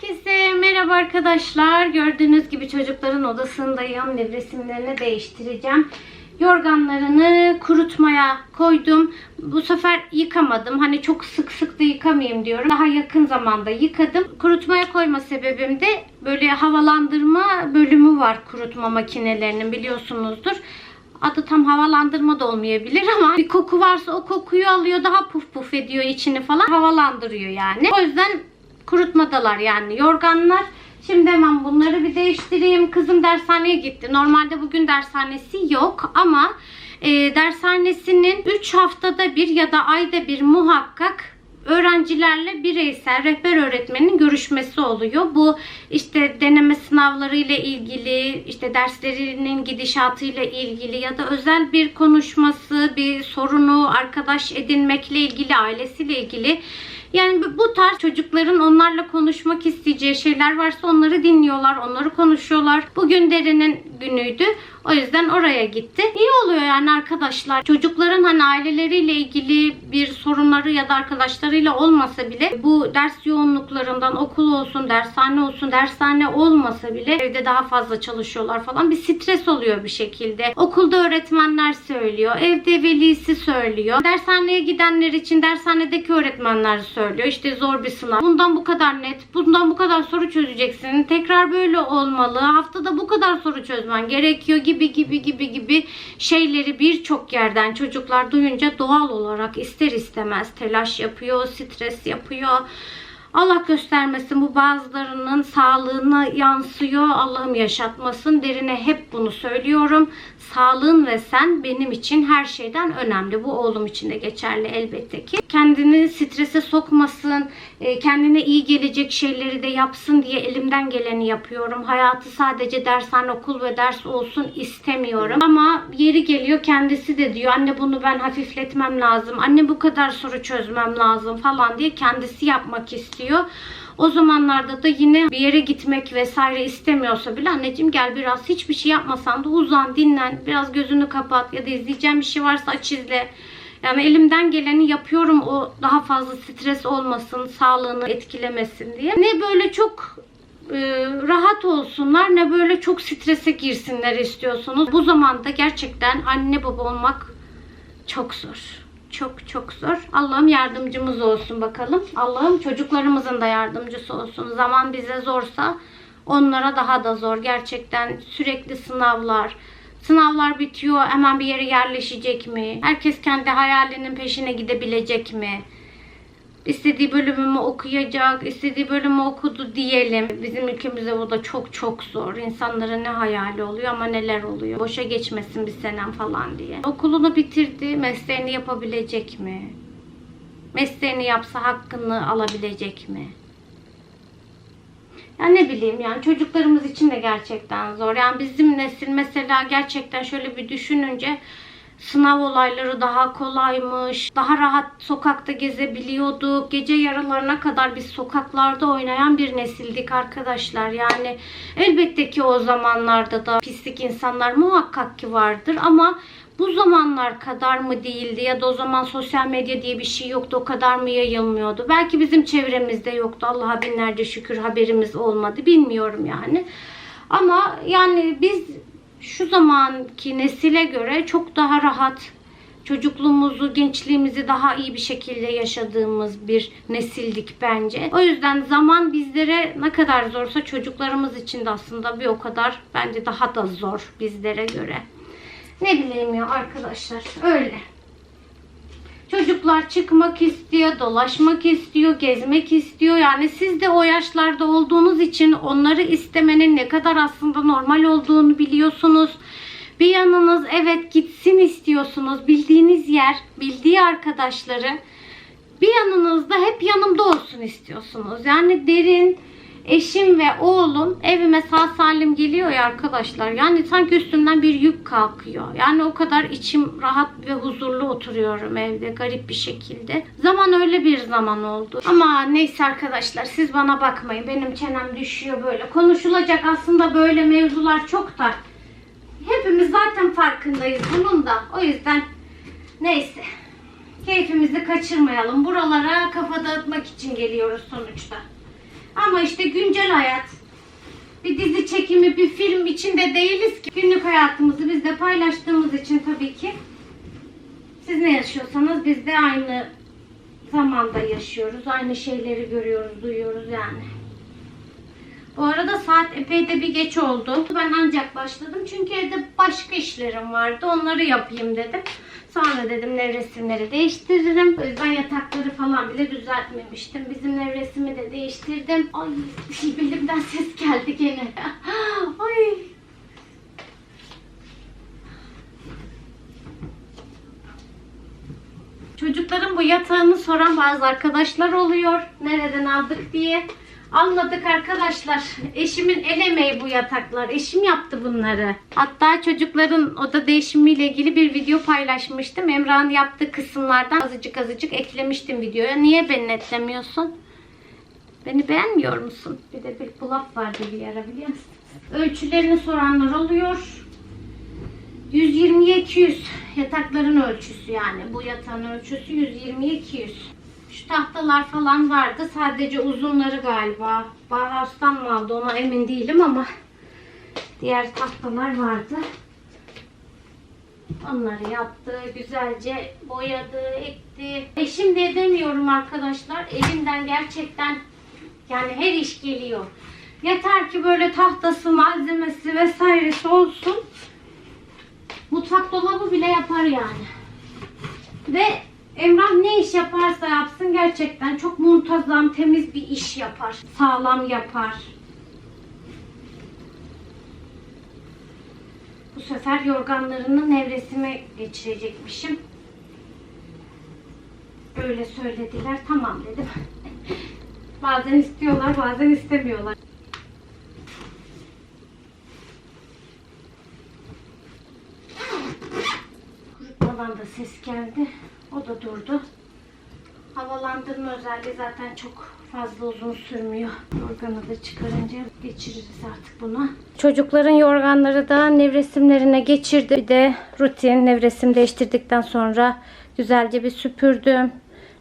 Herkese merhaba arkadaşlar. Gördüğünüz gibi çocukların odasındayım. Nevresimlerini değiştireceğim. Yorganlarını kurutmaya koydum. Bu sefer yıkamadım. Hani çok sık sık da yıkamayayım diyorum. Daha yakın zamanda yıkadım. Kurutmaya koyma sebebim de böyle havalandırma bölümü var kurutma makinelerinin biliyorsunuzdur. Adı tam havalandırma da olmayabilir ama bir koku varsa o kokuyu alıyor daha puf puf ediyor içini falan havalandırıyor yani. O yüzden kurutmadalar yani yorganlar. Şimdi hemen bunları bir değiştireyim. Kızım dershaneye gitti. Normalde bugün dershanesi yok ama e, dershanesinin 3 haftada bir ya da ayda bir muhakkak öğrencilerle bireysel rehber öğretmenin görüşmesi oluyor. Bu işte deneme sınavları ile ilgili, işte derslerinin gidişatı ile ilgili ya da özel bir konuşması, bir sorunu arkadaş edinmekle ilgili, ailesiyle ilgili yani bu tarz çocukların onlarla konuşmak isteyeceği şeyler varsa onları dinliyorlar, onları konuşuyorlar. Bugün Derin'in günüydü. O yüzden oraya gitti. İyi oluyor yani arkadaşlar. Çocukların hani aileleriyle ilgili bir sorunları ya da arkadaşlarıyla olmasa bile bu ders yoğunluklarından okul olsun, dershane olsun, dershane olmasa bile evde daha fazla çalışıyorlar falan. Bir stres oluyor bir şekilde. Okulda öğretmenler söylüyor, evde velisi söylüyor. Dershaneye gidenler için dershanedeki öğretmenler söylüyor. İşte zor bir sınav. Bundan bu kadar net, bundan bu kadar soru çözeceksin. Tekrar böyle olmalı. Haftada bu kadar soru çözmen gerekiyor gibi gibi gibi gibi şeyleri birçok yerden çocuklar duyunca doğal olarak ister istemez telaş yapıyor, stres yapıyor. Allah göstermesin bu bazılarının sağlığına yansıyor. Allah'ım yaşatmasın. Derine hep bunu söylüyorum. Sağlığın ve sen benim için her şeyden önemli. Bu oğlum için de geçerli elbette ki. Kendini strese sokmasın, e, kendine iyi gelecek şeyleri de yapsın diye elimden geleni yapıyorum. Hayatı sadece dershane, okul ve ders olsun istemiyorum. Ama yeri geliyor kendisi de diyor anne bunu ben hafifletmem lazım. Anne bu kadar soru çözmem lazım falan diye kendisi yapmak istiyor. O zamanlarda da yine bir yere gitmek vesaire istemiyorsa bile anneciğim gel biraz hiçbir şey yapmasan da uzan, dinlen, biraz gözünü kapat ya da izleyeceğim bir şey varsa aç izle. Yani elimden geleni yapıyorum o daha fazla stres olmasın, sağlığını etkilemesin diye. Ne böyle çok e, rahat olsunlar ne böyle çok strese girsinler istiyorsunuz. Bu zamanda gerçekten anne baba olmak çok zor. Çok çok zor. Allah'ım yardımcımız olsun bakalım. Allah'ım çocuklarımızın da yardımcısı olsun. Zaman bize zorsa onlara daha da zor. Gerçekten sürekli sınavlar. Sınavlar bitiyor. Hemen bir yere yerleşecek mi? Herkes kendi hayalinin peşine gidebilecek mi? İstediği bölümümü okuyacak, istediği bölümü okudu diyelim. Bizim ülkemizde bu da çok çok zor. İnsanların ne hayali oluyor ama neler oluyor. Boşa geçmesin bir senem falan diye. Okulunu bitirdi, mesleğini yapabilecek mi? Mesleğini yapsa hakkını alabilecek mi? Ya ne bileyim yani çocuklarımız için de gerçekten zor. Yani bizim nesil mesela gerçekten şöyle bir düşününce sınav olayları daha kolaymış. Daha rahat sokakta gezebiliyorduk. Gece yarılarına kadar biz sokaklarda oynayan bir nesildik arkadaşlar. Yani elbette ki o zamanlarda da pislik insanlar muhakkak ki vardır ama bu zamanlar kadar mı değildi ya da o zaman sosyal medya diye bir şey yoktu o kadar mı yayılmıyordu. Belki bizim çevremizde yoktu Allah'a binlerce şükür haberimiz olmadı bilmiyorum yani. Ama yani biz şu zamanki nesile göre çok daha rahat çocukluğumuzu, gençliğimizi daha iyi bir şekilde yaşadığımız bir nesildik bence. O yüzden zaman bizlere ne kadar zorsa çocuklarımız için de aslında bir o kadar bence daha da zor bizlere göre. Ne bileyim ya arkadaşlar öyle. Çocuklar çıkmak istiyor, dolaşmak istiyor, gezmek istiyor. Yani siz de o yaşlarda olduğunuz için onları istemenin ne kadar aslında normal olduğunu biliyorsunuz. Bir yanınız evet gitsin istiyorsunuz. Bildiğiniz yer, bildiği arkadaşları. Bir yanınızda hep yanımda olsun istiyorsunuz. Yani derin, eşim ve oğlum evime sağ salim geliyor ya arkadaşlar. Yani sanki üstümden bir yük kalkıyor. Yani o kadar içim rahat ve huzurlu oturuyorum evde garip bir şekilde. Zaman öyle bir zaman oldu. Ama neyse arkadaşlar siz bana bakmayın. Benim çenem düşüyor böyle. Konuşulacak aslında böyle mevzular çok da. Hepimiz zaten farkındayız bunun da. O yüzden neyse. Keyfimizi kaçırmayalım. Buralara kafa dağıtmak için geliyoruz sonuçta. Ama işte güncel hayat. Bir dizi çekimi, bir film içinde değiliz ki. Günlük hayatımızı biz de paylaştığımız için tabii ki siz ne yaşıyorsanız biz de aynı zamanda yaşıyoruz. Aynı şeyleri görüyoruz, duyuyoruz yani. Bu arada saat epey de bir geç oldu. Ben ancak başladım çünkü evde başka işlerim vardı. Onları yapayım dedim. Sonra dedim nevresimleri değiştiririm. O yatakları falan bile düzeltmemiştim. Bizim nevresimi de değiştirdim. Ay belimden ses geldi gene. Ay Çocukların bu yatağını soran bazı arkadaşlar oluyor. Nereden aldık diye. Almadık arkadaşlar. Eşimin el emeği bu yataklar. Eşim yaptı bunları. Hatta çocukların oda değişimiyle ilgili bir video paylaşmıştım. Emrah'ın yaptığı kısımlardan azıcık azıcık eklemiştim videoya. Niye beni etlemiyorsun? Beni beğenmiyor musun? Bir de bir bulap vardı bir ara biliyor musunuz? Ölçülerini soranlar oluyor. 120'ye 200 yatakların ölçüsü yani. Bu yatağın ölçüsü 120'ye 200. Şu tahtalar falan vardı. Sadece uzunları galiba. Bauhaus'tan mı aldı ona emin değilim ama diğer tahtalar vardı. Onları yaptı. Güzelce boyadı, ekti. Eşim de demiyorum arkadaşlar. Elimden gerçekten yani her iş geliyor. Yeter ki böyle tahtası, malzemesi vesairesi olsun. Mutfak dolabı bile yapar yani. Ve Emrah ne iş yaparsa yapsın gerçekten çok muntazam, temiz bir iş yapar. Sağlam yapar. Bu sefer yorganlarını nevresime geçirecekmişim. Öyle söylediler. Tamam dedim. bazen istiyorlar, bazen istemiyorlar. Kurutmadan da ses geldi. O da durdu. Havalandırma özelliği zaten çok fazla uzun sürmüyor. Yorganı da çıkarınca geçiririz artık buna. Çocukların yorganları da nevresimlerine geçirdi. Bir de rutin nevresim değiştirdikten sonra güzelce bir süpürdüm.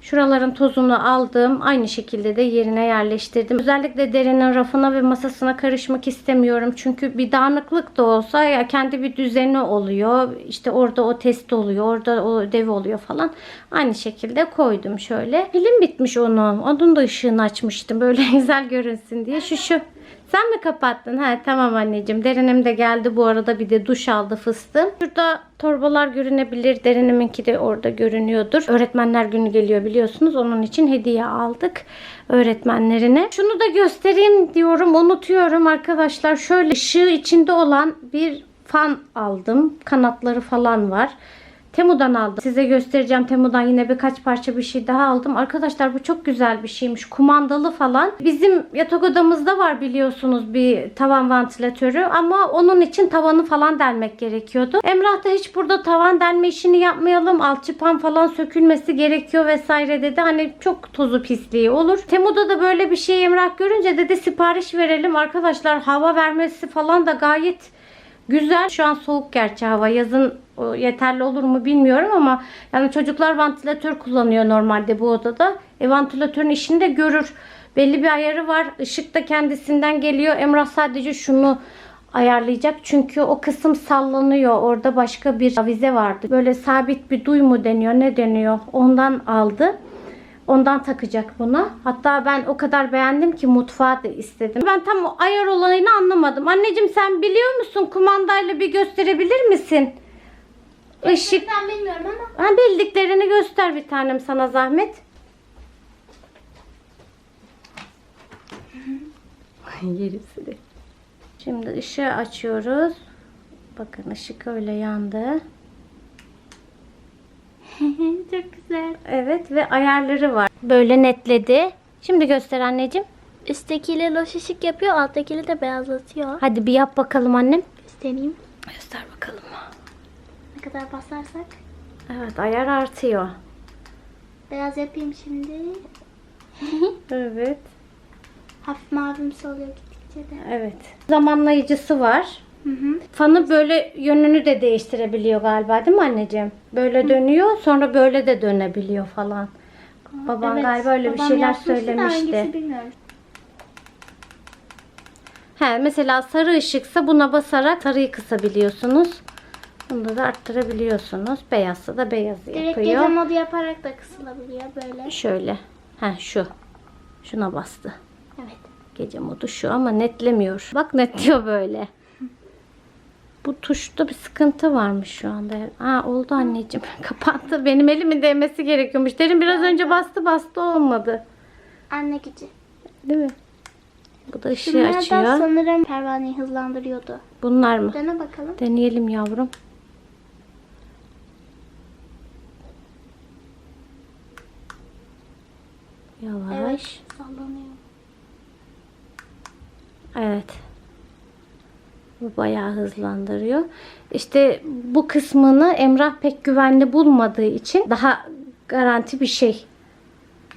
Şuraların tozunu aldım. Aynı şekilde de yerine yerleştirdim. Özellikle derinin rafına ve masasına karışmak istemiyorum. Çünkü bir dağınıklık da olsa ya kendi bir düzeni oluyor. İşte orada o test oluyor. Orada o ödev oluyor falan. Aynı şekilde koydum şöyle. Pilim bitmiş onun. Onun da ışığını açmıştım. Böyle güzel görünsün diye. Şu şu. Sen mi kapattın? Ha tamam anneciğim. Derinim de geldi bu arada bir de duş aldı fıstığım. Şurada torbalar görünebilir. Deriniminki de orada görünüyordur. Öğretmenler günü geliyor biliyorsunuz. Onun için hediye aldık öğretmenlerine. Şunu da göstereyim diyorum. Unutuyorum arkadaşlar. Şöyle ışığı içinde olan bir fan aldım. Kanatları falan var. Temu'dan aldım. Size göstereceğim. Temu'dan yine birkaç parça bir şey daha aldım. Arkadaşlar bu çok güzel bir şeymiş. Kumandalı falan. Bizim yatak odamızda var biliyorsunuz bir tavan vantilatörü ama onun için tavanı falan delmek gerekiyordu. Emrah da hiç burada tavan delme işini yapmayalım. Alçıpan falan sökülmesi gerekiyor vesaire dedi. Hani çok tozu pisliği olur. Temu'da da böyle bir şey Emrah görünce dedi sipariş verelim. Arkadaşlar hava vermesi falan da gayet Güzel. Şu an soğuk gerçi hava. Yazın yeterli olur mu bilmiyorum ama yani çocuklar vantilatör kullanıyor normalde bu odada. E, vantilatörün işini de görür. Belli bir ayarı var. Işık da kendisinden geliyor. Emrah sadece şunu ayarlayacak. Çünkü o kısım sallanıyor. Orada başka bir avize vardı. Böyle sabit bir duy mu deniyor ne deniyor ondan aldı. Ondan takacak bunu. Hatta ben o kadar beğendim ki mutfağı da istedim. Ben tam o ayar olayını anlamadım. Anneciğim sen biliyor musun? Kumandayla bir gösterebilir misin? Işık. Ben bilmiyorum ama. Ha, bildiklerini göster bir tanem sana zahmet. De. Şimdi ışığı açıyoruz. Bakın ışık öyle yandı. Çok güzel. Evet ve ayarları var. Böyle netledi. Şimdi göster anneciğim. Üsttekiyle loş ışık yapıyor, alttakiyle de beyazlatıyor. Hadi bir yap bakalım annem. Göstereyim. Göster bakalım. Ne kadar basarsak. Evet ayar artıyor. Beyaz yapayım şimdi. Evet. Hafif mavimsi oluyor gittikçe de. Evet. Zamanlayıcısı var. Hı hı. Fanı böyle yönünü de değiştirebiliyor galiba değil mi anneciğim? Böyle dönüyor sonra böyle de dönebiliyor falan. Baban Evet, galiba öyle bir şeyler söylemişti. He, mesela sarı ışıksa buna basarak sarıyı kısabiliyorsunuz. Bunu da arttırabiliyorsunuz. Beyazsa da beyazı Direkt gece yapıyor. modu yaparak da kısılabiliyor böyle. Şöyle. He, şu. Şuna bastı. Evet. Gece modu şu ama netlemiyor. Bak netliyor böyle. Bu tuşta bir sıkıntı varmış şu anda. Ha oldu anneciğim. Kapattı. Benim elimin değmesi gerekiyormuş. Derin biraz önce bastı bastı olmadı. Anne gücü. Değil mi? Bu da ışığı Şunlar da açıyor. sanırım pervaneyi hızlandırıyordu. Bunlar mı? Dene bakalım. Deneyelim yavrum. Yavaş. Evet. Sallanıyor. Evet. Bu bayağı hızlandırıyor. İşte bu kısmını Emrah pek güvenli bulmadığı için daha garanti bir şey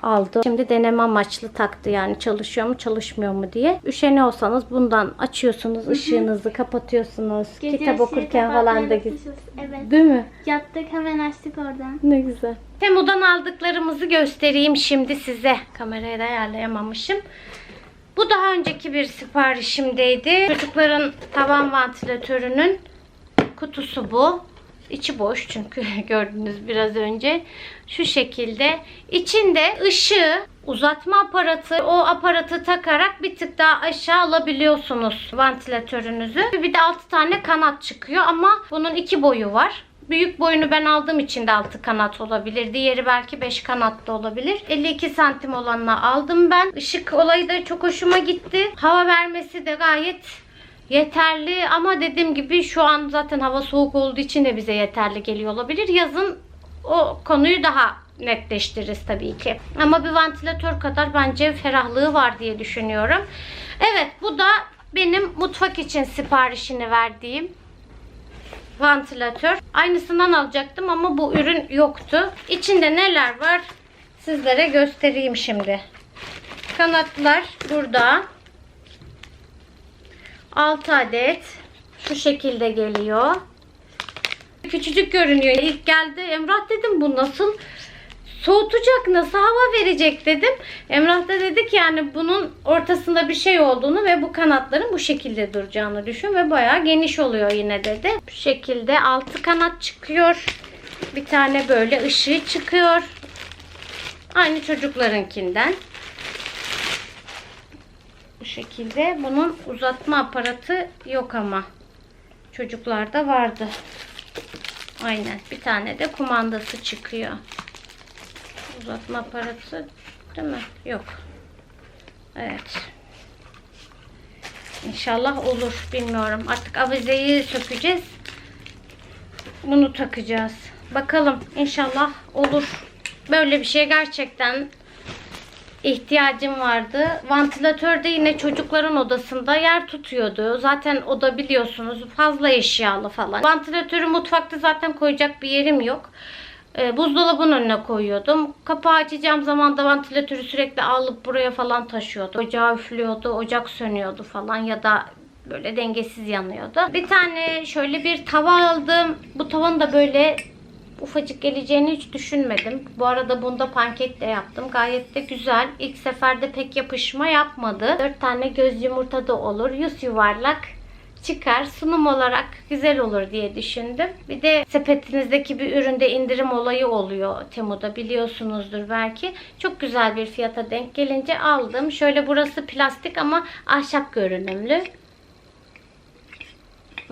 aldı. Şimdi deneme amaçlı taktı yani çalışıyor mu çalışmıyor mu diye. Üşeniyorsanız bundan açıyorsunuz ışığınızı kapatıyorsunuz. Gece Kitap okurken falan da unutmuşuz. Evet. Değil mi? Yattık hemen açtık oradan. Ne güzel. Temu'dan aldıklarımızı göstereyim şimdi size. Kamerayı da ayarlayamamışım. Bu daha önceki bir siparişimdeydi. Çocukların tavan vantilatörünün kutusu bu. İçi boş çünkü gördünüz biraz önce. Şu şekilde. İçinde ışığı, uzatma aparatı, o aparatı takarak bir tık daha aşağı alabiliyorsunuz vantilatörünüzü. Bir de 6 tane kanat çıkıyor ama bunun iki boyu var. Büyük boyunu ben aldığım için de 6 kanat olabilir. Diğeri belki 5 kanat da olabilir. 52 santim olanla aldım ben. Işık olayı da çok hoşuma gitti. Hava vermesi de gayet yeterli ama dediğim gibi şu an zaten hava soğuk olduğu için de bize yeterli geliyor olabilir. Yazın o konuyu daha netleştiririz tabii ki. Ama bir vantilatör kadar bence ferahlığı var diye düşünüyorum. Evet bu da benim mutfak için siparişini verdiğim vantilatör. Aynısından alacaktım ama bu ürün yoktu. İçinde neler var sizlere göstereyim şimdi. Kanatlar burada. 6 adet şu şekilde geliyor. Küçücük görünüyor. İlk geldi Emrah dedim bu nasıl soğutacak nasıl hava verecek dedim. Emrah da dedi ki yani bunun ortasında bir şey olduğunu ve bu kanatların bu şekilde duracağını düşün ve bayağı geniş oluyor yine dedi. Bu şekilde altı kanat çıkıyor. Bir tane böyle ışığı çıkıyor. Aynı çocuklarınkinden. Bu şekilde bunun uzatma aparatı yok ama çocuklarda vardı. Aynen. Bir tane de kumandası çıkıyor. Uzatma aparatı değil mi? Yok. Evet. İnşallah olur. Bilmiyorum. Artık avizeyi sökeceğiz. Bunu takacağız. Bakalım. İnşallah olur. Böyle bir şey gerçekten ihtiyacım vardı. Vantilatör de yine çocukların odasında yer tutuyordu. Zaten oda biliyorsunuz fazla eşyalı falan. Vantilatörü mutfakta zaten koyacak bir yerim yok. Ee, buzdolabının önüne koyuyordum. Kapağı açacağım zaman da vantilatörü sürekli alıp buraya falan taşıyordu. Ocağı üflüyordu, ocak sönüyordu falan ya da böyle dengesiz yanıyordu. Bir tane şöyle bir tava aldım. Bu tavanın da böyle ufacık geleceğini hiç düşünmedim. Bu arada bunda pankek de yaptım. Gayet de güzel. İlk seferde pek yapışma yapmadı. 4 tane göz yumurta da olur. Yüz yuvarlak çıkar. Sunum olarak güzel olur diye düşündüm. Bir de sepetinizdeki bir üründe indirim olayı oluyor Temu'da biliyorsunuzdur belki. Çok güzel bir fiyata denk gelince aldım. Şöyle burası plastik ama ahşap görünümlü.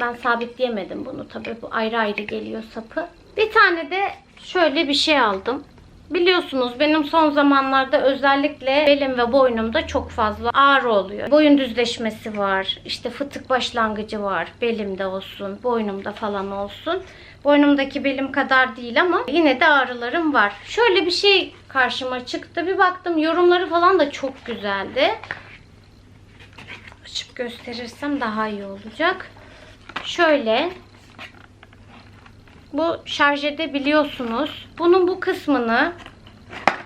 Ben sabitleyemedim bunu tabii. Bu ayrı ayrı geliyor sapı. Bir tane de şöyle bir şey aldım. Biliyorsunuz benim son zamanlarda özellikle belim ve boynumda çok fazla ağrı oluyor. Boyun düzleşmesi var. işte fıtık başlangıcı var. Belimde olsun, boynumda falan olsun. Boynumdaki belim kadar değil ama yine de ağrılarım var. Şöyle bir şey karşıma çıktı. Bir baktım yorumları falan da çok güzeldi. Açıp gösterirsem daha iyi olacak. Şöyle bu şarj edebiliyorsunuz. Bunun bu kısmını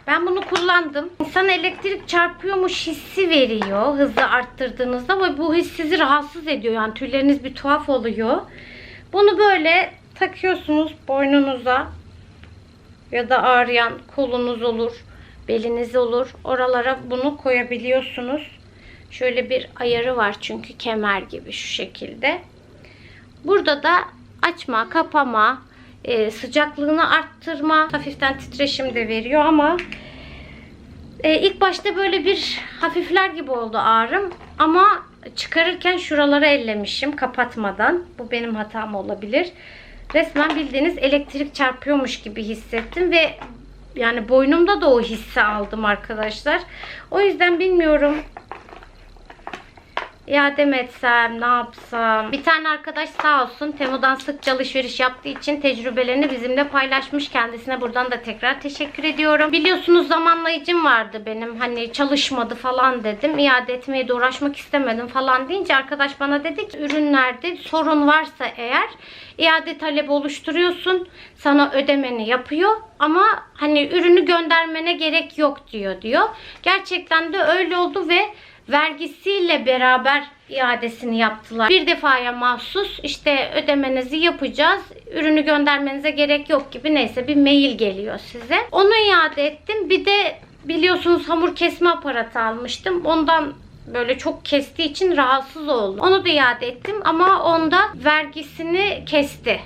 ben bunu kullandım. İnsan elektrik çarpıyormuş hissi veriyor hızı arttırdığınızda ama bu his sizi rahatsız ediyor. Yani tüyleriniz bir tuhaf oluyor. Bunu böyle takıyorsunuz boynunuza ya da ağrıyan kolunuz olur, beliniz olur. Oralara bunu koyabiliyorsunuz. Şöyle bir ayarı var çünkü kemer gibi şu şekilde. Burada da açma, kapama, e, sıcaklığını arttırma, hafiften titreşim de veriyor ama e, ilk başta böyle bir hafifler gibi oldu ağrım ama çıkarırken şuraları ellemişim kapatmadan. Bu benim hatam olabilir. Resmen bildiğiniz elektrik çarpıyormuş gibi hissettim ve yani boynumda da o hissi aldım arkadaşlar. O yüzden bilmiyorum iade mi etsem, ne yapsam? Bir tane arkadaş sağ olsun Temu'dan sıkça alışveriş yaptığı için tecrübelerini bizimle paylaşmış. Kendisine buradan da tekrar teşekkür ediyorum. Biliyorsunuz zamanlayıcım vardı benim. Hani çalışmadı falan dedim. İade etmeye de uğraşmak istemedim falan deyince arkadaş bana dedi ki ürünlerde sorun varsa eğer iade talebi oluşturuyorsun. Sana ödemeni yapıyor ama hani ürünü göndermene gerek yok diyor diyor. Gerçekten de öyle oldu ve vergisiyle beraber iadesini yaptılar. Bir defaya mahsus işte ödemenizi yapacağız. Ürünü göndermenize gerek yok gibi neyse bir mail geliyor size. Onu iade ettim. Bir de biliyorsunuz hamur kesme aparatı almıştım. Ondan böyle çok kestiği için rahatsız oldum. Onu da iade ettim ama onda vergisini kesti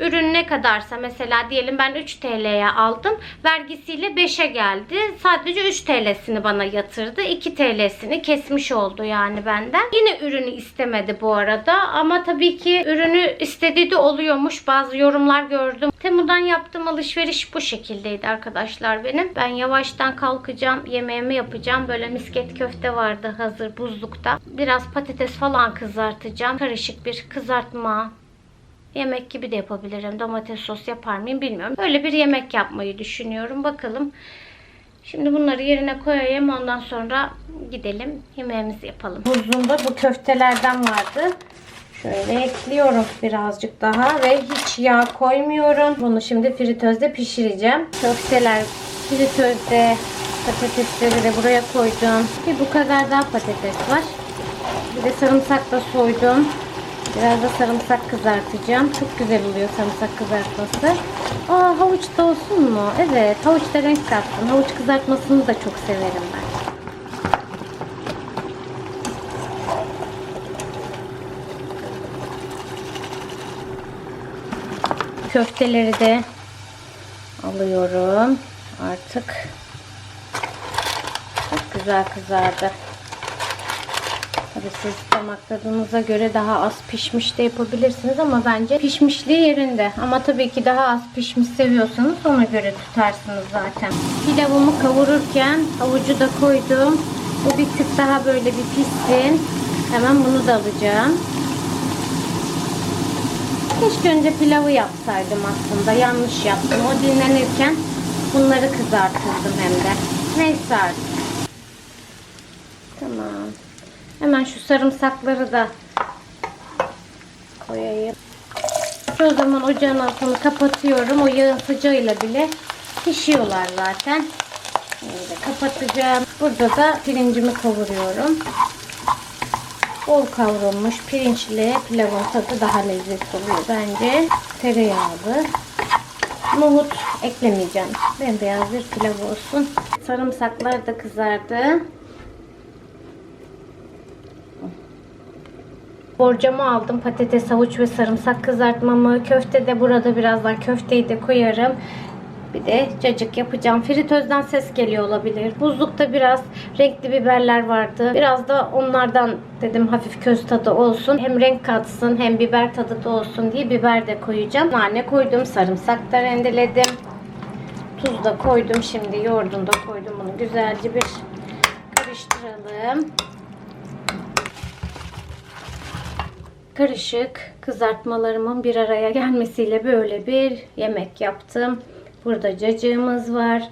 ürün ne kadarsa mesela diyelim ben 3 TL'ye aldım. Vergisiyle 5'e geldi. Sadece 3 TL'sini bana yatırdı. 2 TL'sini kesmiş oldu yani benden. Yine ürünü istemedi bu arada ama tabii ki ürünü istediği de oluyormuş. Bazı yorumlar gördüm. Temu'dan yaptığım alışveriş bu şekildeydi arkadaşlar benim. Ben yavaştan kalkacağım. Yemeğimi yapacağım. Böyle misket köfte vardı hazır buzlukta. Biraz patates falan kızartacağım. Karışık bir kızartma, Yemek gibi de yapabilirim. Domates sos yapar mıyım bilmiyorum. Böyle bir yemek yapmayı düşünüyorum. Bakalım. Şimdi bunları yerine koyayım. Ondan sonra gidelim yemeğimizi yapalım. Buzluğumda bu köftelerden vardı. Şöyle ekliyorum birazcık daha ve hiç yağ koymuyorum. Bunu şimdi fritözde pişireceğim. Köfteler fritözde patatesleri de buraya koydum. Bir bu kadar daha patates var. Bir de sarımsak da soydum. Biraz da sarımsak kızartacağım. Çok güzel oluyor sarımsak kızartması. Aa havuç da olsun mu? Evet havuç da renk katsın. Havuç kızartmasını da çok severim ben. Köfteleri de alıyorum. Artık çok güzel kızardı. Siz damak tadınıza göre daha az pişmiş de yapabilirsiniz ama bence pişmişliği yerinde. Ama tabii ki daha az pişmiş seviyorsanız ona göre tutarsınız zaten. Pilavımı kavururken havucu da koydum. Bu bir tık daha böyle bir pişsin. Hemen bunu da alacağım. Keşke önce pilavı yapsaydım aslında. Yanlış yaptım. O dinlenirken bunları kızartırdım hem de. Neyse artık. Tamam. Hemen şu sarımsakları da koyayım. O zaman ocağın altını kapatıyorum. O yağın sıcağıyla bile pişiyorlar zaten. Böyle kapatacağım. Burada da pirincimi kavuruyorum. Bol kavrulmuş pirinçli pilavın tadı daha lezzetli oluyor bence. Tereyağlı. Nohut eklemeyeceğim. Bembeyaz bir pilav olsun. Sarımsaklar da kızardı. Borcamı aldım. Patates, havuç ve sarımsak kızartmamı. Köfte de burada birazdan köfteyi de koyarım. Bir de cacık yapacağım. Fritözden ses geliyor olabilir. Buzlukta biraz renkli biberler vardı. Biraz da onlardan dedim hafif köz tadı olsun. Hem renk katsın hem biber tadı da olsun diye biber de koyacağım. Nane koydum. Sarımsak da rendeledim. Tuz da koydum. Şimdi yoğurdunu da koydum. Bunu güzelce bir karıştıralım. Karışık kızartmalarımın bir araya gelmesiyle böyle bir yemek yaptım. Burada cacığımız var.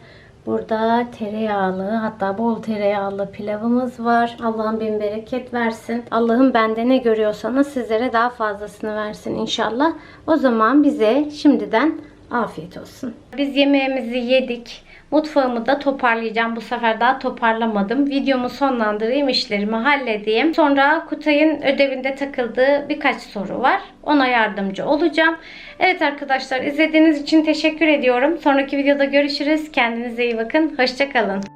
Burada tereyağlı hatta bol tereyağlı pilavımız var. Allah'ım bin bereket versin. Allah'ım bende ne görüyorsanız sizlere daha fazlasını versin inşallah. O zaman bize şimdiden afiyet olsun. Biz yemeğimizi yedik. Mutfağımı da toparlayacağım. Bu sefer daha toparlamadım. Videomu sonlandırayım, işlerimi halledeyim. Sonra Kutay'ın ödevinde takıldığı birkaç soru var. Ona yardımcı olacağım. Evet arkadaşlar izlediğiniz için teşekkür ediyorum. Sonraki videoda görüşürüz. Kendinize iyi bakın. Hoşçakalın.